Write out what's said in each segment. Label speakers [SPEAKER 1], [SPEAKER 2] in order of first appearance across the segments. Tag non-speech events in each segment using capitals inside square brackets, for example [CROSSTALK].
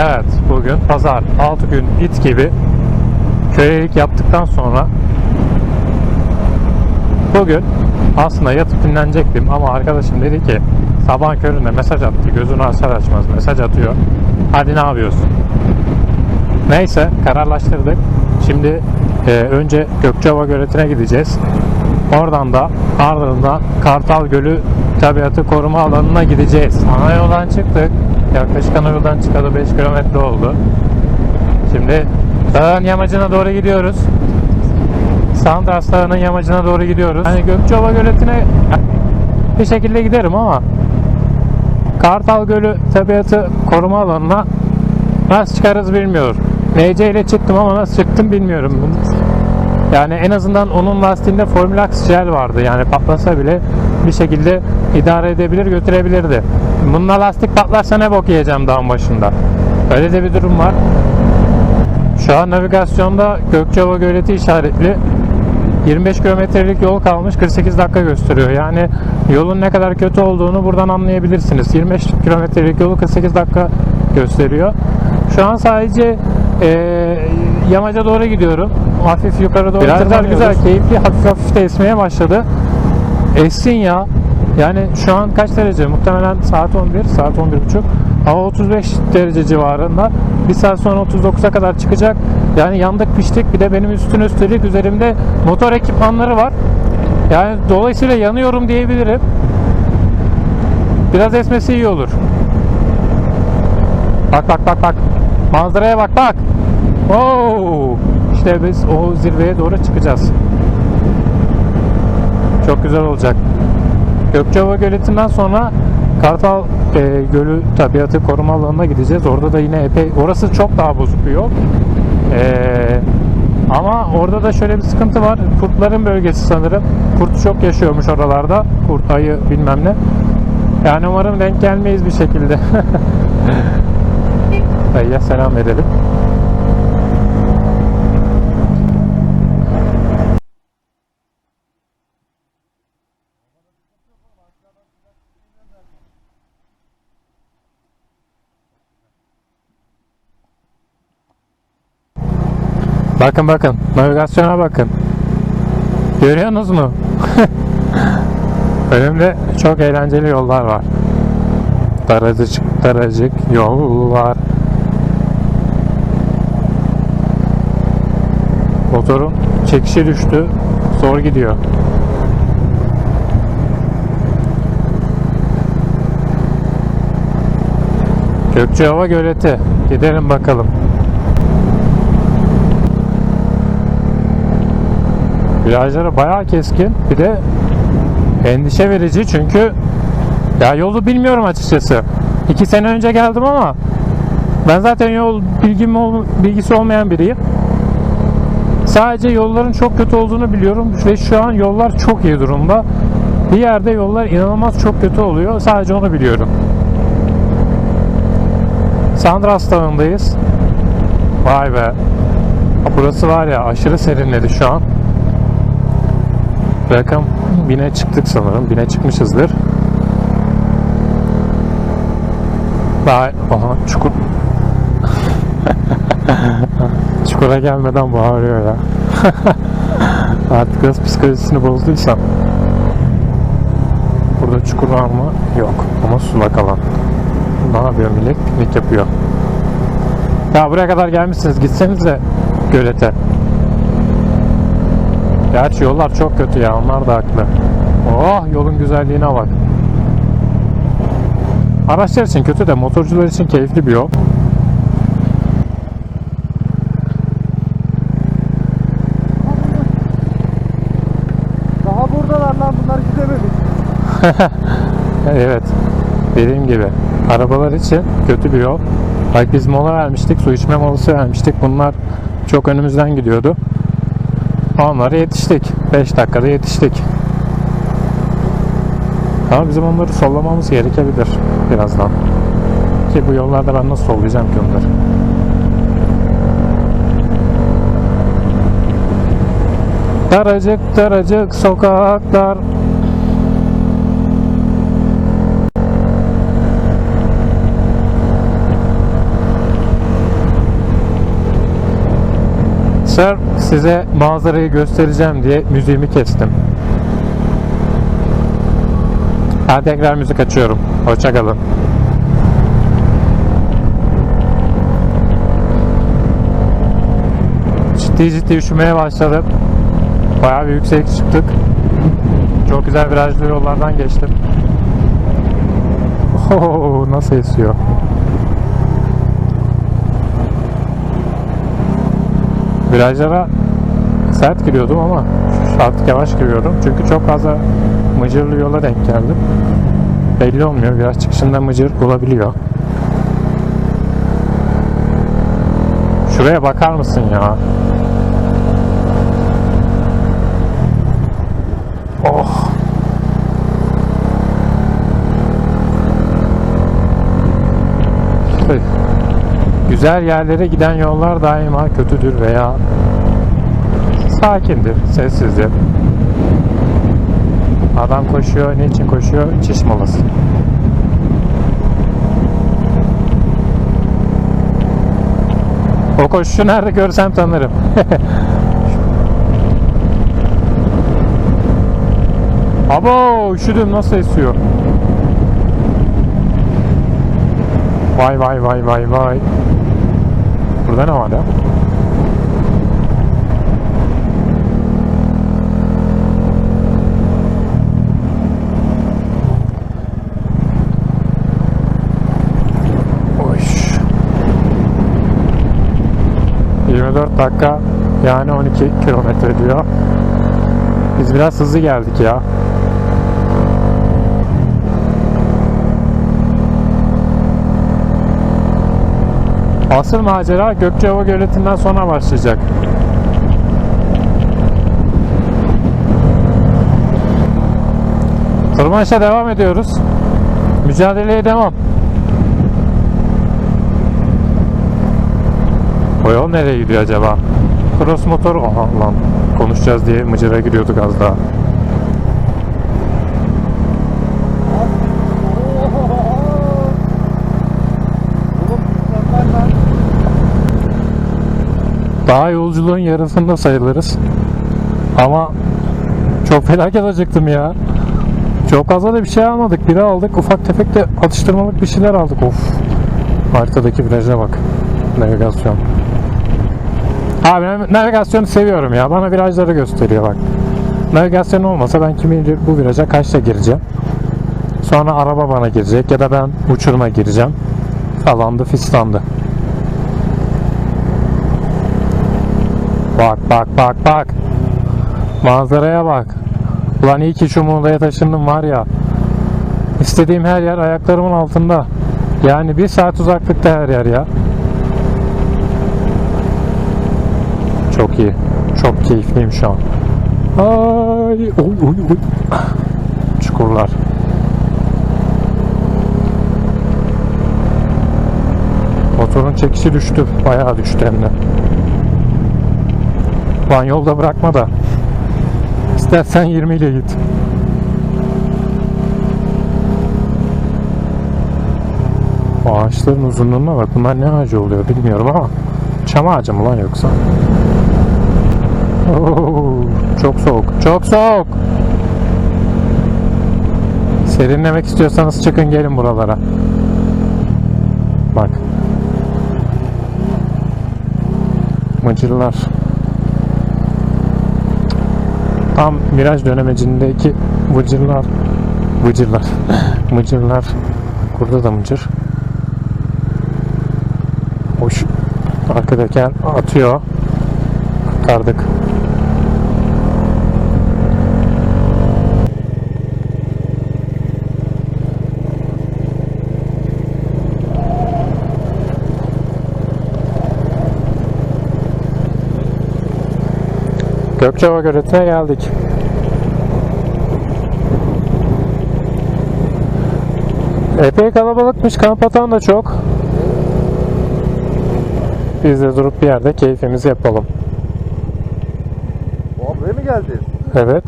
[SPEAKER 1] Evet, bugün pazar. 6 gün it gibi kölelik yaptıktan sonra bugün aslında yatıp dinlenecektim ama arkadaşım dedi ki sabah köründe mesaj attı. Gözünü açar açmaz mesaj atıyor. Hadi ne yapıyorsun? Neyse kararlaştırdık. Şimdi e, önce Gökçeova Göleti'ne gideceğiz. Oradan da ardından Kartal Gölü Tabiatı Koruma Alanı'na gideceğiz. Ana yoldan çıktık. Yaklaşık ana yoldan çıkalı 5 kilometre oldu. Şimdi dağın yamacına doğru gidiyoruz. Sandras Dağı'nın yamacına doğru gidiyoruz. Hani Gökçeova Göleti'ne bir şekilde giderim ama Kartal Gölü Tabiatı Koruma Alanı'na nasıl çıkarız bilmiyorum. NC ile çıktım ama nasıl çıktım bilmiyorum. Yani en azından onun lastiğinde Formulax jel vardı. Yani patlasa bile bir şekilde idare edebilir götürebilirdi. Bununla lastik patlarsa ne bok yiyeceğim dağın başında. Öyle de bir durum var. Şu an navigasyonda Gökçeova Göleti işaretli. 25 kilometrelik yol kalmış 48 dakika gösteriyor. Yani yolun ne kadar kötü olduğunu buradan anlayabilirsiniz. 25 kilometrelik yolu 48 dakika gösteriyor. Şu an sadece eee, yamaca doğru gidiyorum. Hafif yukarı doğru Virajlar güzel, keyifli, hafif hafif de esmeye başladı. Essin ya. Yani şu an kaç derece? Muhtemelen saat 11, saat 11.30. Hava 35 derece civarında. Bir saat sonra 39'a kadar çıkacak. Yani yandık piştik. Bir de benim üstüne üstelik üzerimde motor ekipmanları var. Yani dolayısıyla yanıyorum diyebilirim. Biraz esmesi iyi olur. Bak bak bak bak. Manzaraya bak bak. Oo! İşte biz o zirveye doğru çıkacağız. Çok güzel olacak. Gökçeova Göleti'nden sonra Kartal e, Gölü Tabiatı Koruma Alanı'na gideceğiz. Orada da yine epey, orası çok daha bozuk bir yol. E, ama orada da şöyle bir sıkıntı var. Kurtların bölgesi sanırım. Kurt çok yaşıyormuş oralarda. Kurt, ayı bilmem ne. Yani umarım denk gelmeyiz bir şekilde. [LAUGHS] Dayıya selam verelim. Bakın bakın. Navigasyona bakın. Görüyorsunuz mu? [LAUGHS] Önümde çok eğlenceli yollar var. Daracık daracık yol var. Motorun çekişi düştü. Zor gidiyor. Gökçeova Göleti. Gidelim bakalım. Virajları bayağı keskin. Bir de endişe verici çünkü ya yolu bilmiyorum açıkçası. İki sene önce geldim ama ben zaten yol bilgim ol, bilgisi olmayan biriyim. Sadece yolların çok kötü olduğunu biliyorum ve şu an yollar çok iyi durumda. Bir yerde yollar inanılmaz çok kötü oluyor. Sadece onu biliyorum. Sandras Dağı'ndayız. Vay be. Burası var ya aşırı serinledi şu an. Rakam bine çıktık sanırım. Bine çıkmışızdır. Daha aha çukur [LAUGHS] çukura gelmeden bağırıyor ya. [LAUGHS] Artık biraz psikolojisini bozduysam. Burada çukur var mı? Yok. Ama sulak alan. Ne yapıyor millet? Piknik yapıyor. Ya buraya kadar gelmişsiniz. Gitseniz de gölete. Gerçi yollar çok kötü ya. Onlar da haklı. Oh yolun güzelliğine bak. Araçlar için kötü de motorcular için keyifli bir yol.
[SPEAKER 2] Daha buradalar lan bunlar gidemedik. [LAUGHS]
[SPEAKER 1] Evet. Dediğim gibi arabalar için kötü bir yol. Bak biz mola vermiştik, su içme molası vermiştik. Bunlar çok önümüzden gidiyordu. Onlara yetiştik. 5 dakikada yetiştik. Ama bizim onları sollamamız gerekebilir birazdan. Ki bu yollarda ben nasıl sollayacağım ki onları? Daracık daracık sokaklar Sırf size manzarayı göstereceğim diye müziğimi kestim. Ben tekrar müzik açıyorum. Hoşçakalın. Ciddi ciddi üşümeye başladım. Bayağı bir yüksek çıktık. Çok güzel virajlı yollardan geçtim. Oo, nasıl esiyor? Virajlara sert giriyordum ama artık yavaş giriyorum. Çünkü çok fazla mıcırlı yola denk geldim. Belli olmuyor. Viraj çıkışında mıcır olabiliyor. Şuraya bakar mısın ya? Oh. İşte güzel yerlere giden yollar daima kötüdür veya sakindir, sessizdir. Adam koşuyor, niçin koşuyor? Çiş molası. O koşuşu nerede görsem tanırım. [LAUGHS] Abo üşüdüm nasıl esiyor? Vay vay vay vay vay. Burada ne ya? Oş. 24 dakika yani 12 kilometre diyor. Biz biraz hızlı geldik ya. Asıl macera Gökçeova Göleti'nden sonra başlayacak. Tırmanışa devam ediyoruz. Mücadeleye devam. O yol nereye gidiyor acaba? Cross motor aha lan konuşacağız diye mıcıra giriyorduk az daha.
[SPEAKER 2] Oğlum mükemmel lan.
[SPEAKER 1] Daha yolculuğun yarısında sayılırız. Ama çok felaket acıktım ya. Çok fazla da bir şey almadık. Biri aldık. Ufak tefek de atıştırmalık bir şeyler aldık. Of. Haritadaki viraja bak. Navigasyon. Abi navigasyonu seviyorum ya. Bana virajları gösteriyor bak. Navigasyon olmasa ben kim bilir bu viraja kaçta gireceğim. Sonra araba bana girecek ya da ben uçuruma gireceğim. Falandı fistandı. Bak bak bak bak. Manzaraya bak. Ulan iyi ki şu Muğla'ya taşındım var ya. İstediğim her yer ayaklarımın altında. Yani bir saat uzaklıkta her yer ya. Çok iyi. Çok keyifliyim şu an. Ay, oy, oy, oy. Çukurlar. Motorun çekişi düştü. Bayağı düştü hem de. Lan yolda bırakma da. İstersen 20 ile git. O ağaçların uzunluğuna bak. Bunlar ne ağacı oluyor bilmiyorum ama. Çam ağacı mı lan yoksa? Oo, çok soğuk. Çok soğuk. Serinlemek istiyorsanız çıkın gelin buralara. Bak. Mıcırlar. Tam viraj dönemecindeki vıcırlar. Vıcırlar. [LAUGHS] Mıcırlar. Burada da mıcır. Hoş. Arkadakiler atıyor. Kurtardık. Gökçeova Göleti'ne geldik. Epey kalabalıkmış. Kamp atan da çok. Biz de durup bir yerde keyfimizi yapalım.
[SPEAKER 2] Buraya mı geldi?
[SPEAKER 1] Evet.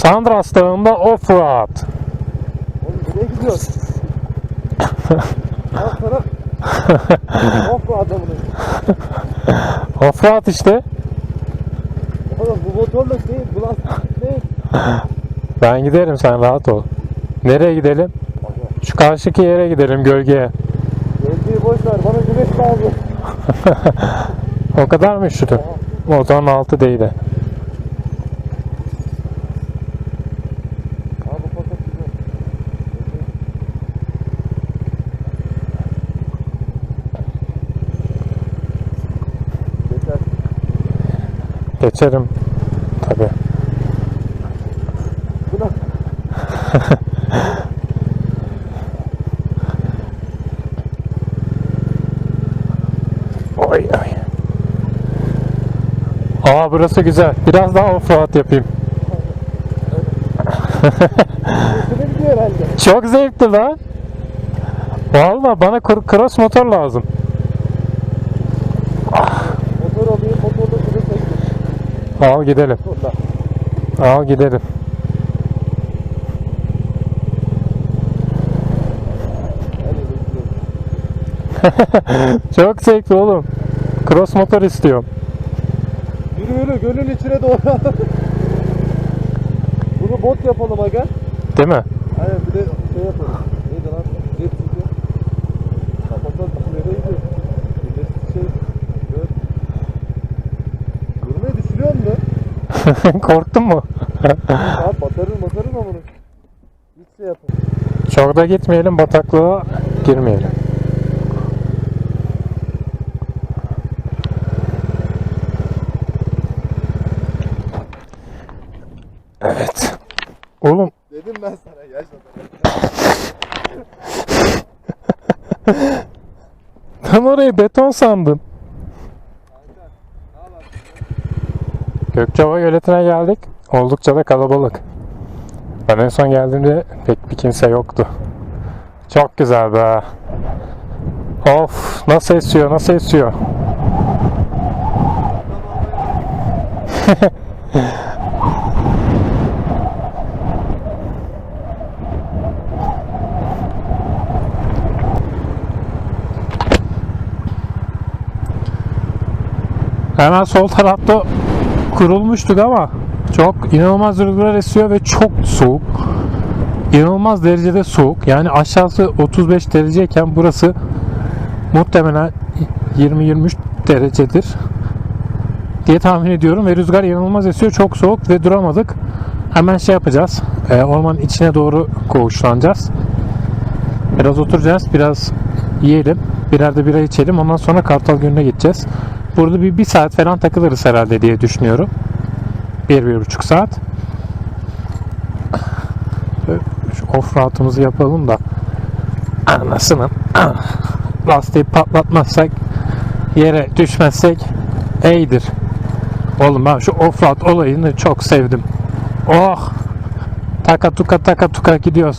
[SPEAKER 1] Sandras Dağı'nda offroad.
[SPEAKER 2] Oğlum nereye gidiyorsun? [LAUGHS] Al sana. of bu adamını.
[SPEAKER 1] Offroad işte.
[SPEAKER 2] Oğlum bu motorla değil, bu lastik değil.
[SPEAKER 1] Ben giderim sen rahat ol. Nereye gidelim? Şu karşıki yere gidelim gölgeye.
[SPEAKER 2] Geldiği boş ver, bana güneş lazım. [LAUGHS]
[SPEAKER 1] O kadar mı üşüdün? Motorun altı değil de.
[SPEAKER 2] Aa bu patak güzel. Yeter.
[SPEAKER 1] Geçerim. Tabi. [LAUGHS] Oy oy. Aa burası güzel. Biraz daha offroad yapayım. Çok zevkli lan. Valla bana cross motor lazım.
[SPEAKER 2] Motor alayım, motorla sürü çektim.
[SPEAKER 1] Al gidelim. Al gidelim. [LAUGHS] Çok zevkli oğlum. Cross motor istiyorum.
[SPEAKER 2] Yürü yürü, gölün içine doğru. Bunu bot yapalım aga.
[SPEAKER 1] Değil mi?
[SPEAKER 2] Aynen bir de şey yapalım. Neydi lan? Jet ski. Kapatalım. Nereye gidiyor? Bir de şey. Gör. Yürümeyi düşünüyor musun? [LAUGHS]
[SPEAKER 1] Korktun mu?
[SPEAKER 2] Abi batarız batarız ama bunu. Hiç şey yapalım.
[SPEAKER 1] Çok da gitmeyelim bataklığa girmeyelim. Evet. Oğlum
[SPEAKER 2] Dedim ben sana yaşa.
[SPEAKER 1] ben [LAUGHS] orayı beton sandım. Gökçeova göletine geldik. Oldukça da kalabalık. Ben en son geldiğimde pek bir kimse yoktu. Çok güzel be. Of nasıl esiyor nasıl esiyor. [LAUGHS] Hemen sol tarafta kurulmuştuk ama çok inanılmaz rüzgar esiyor ve çok soğuk. İnanılmaz derecede soğuk. Yani aşağısı 35 dereceyken burası muhtemelen 20-23 derecedir diye tahmin ediyorum ve rüzgar inanılmaz esiyor. Çok soğuk ve duramadık. Hemen şey yapacağız. E, ormanın içine doğru koğuşlanacağız. Biraz oturacağız. Biraz yiyelim. Birer de bira içelim. Ondan sonra Kartal Gölü'ne gideceğiz. Burada bir, bir saat falan takılırız herhalde diye düşünüyorum. Bir, bir buçuk saat. Şu offroad'ımızı yapalım da anasının lastiği patlatmazsak yere düşmezsek iyidir. Oğlum ben şu offroad olayını çok sevdim. Oh! Taka tuka taka tuka gidiyoruz.